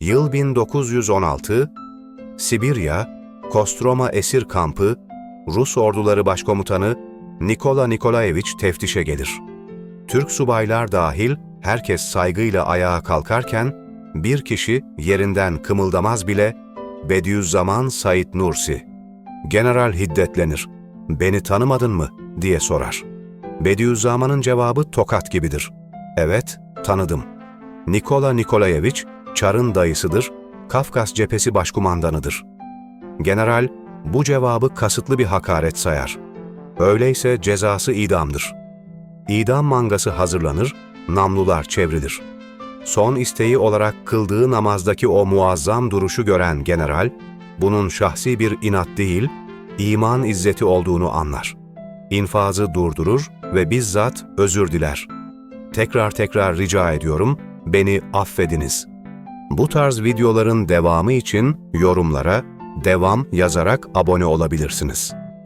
Yıl 1916, Sibirya, Kostroma esir kampı, Rus orduları başkomutanı Nikola Nikolaevich teftişe gelir. Türk subaylar dahil herkes saygıyla ayağa kalkarken bir kişi yerinden kımıldamaz bile Bediüzzaman Said Nursi. General hiddetlenir. Beni tanımadın mı? diye sorar. Bediüzzaman'ın cevabı tokat gibidir. Evet, tanıdım. Nikola Nikolaevich, Çar'ın dayısıdır, Kafkas cephesi başkumandanıdır. General, bu cevabı kasıtlı bir hakaret sayar. Öyleyse cezası idamdır. İdam mangası hazırlanır, namlular çevrilir. Son isteği olarak kıldığı namazdaki o muazzam duruşu gören general, bunun şahsi bir inat değil, iman izzeti olduğunu anlar. İnfazı durdurur ve bizzat özür diler. Tekrar tekrar rica ediyorum, beni affediniz. Bu tarz videoların devamı için yorumlara devam yazarak abone olabilirsiniz.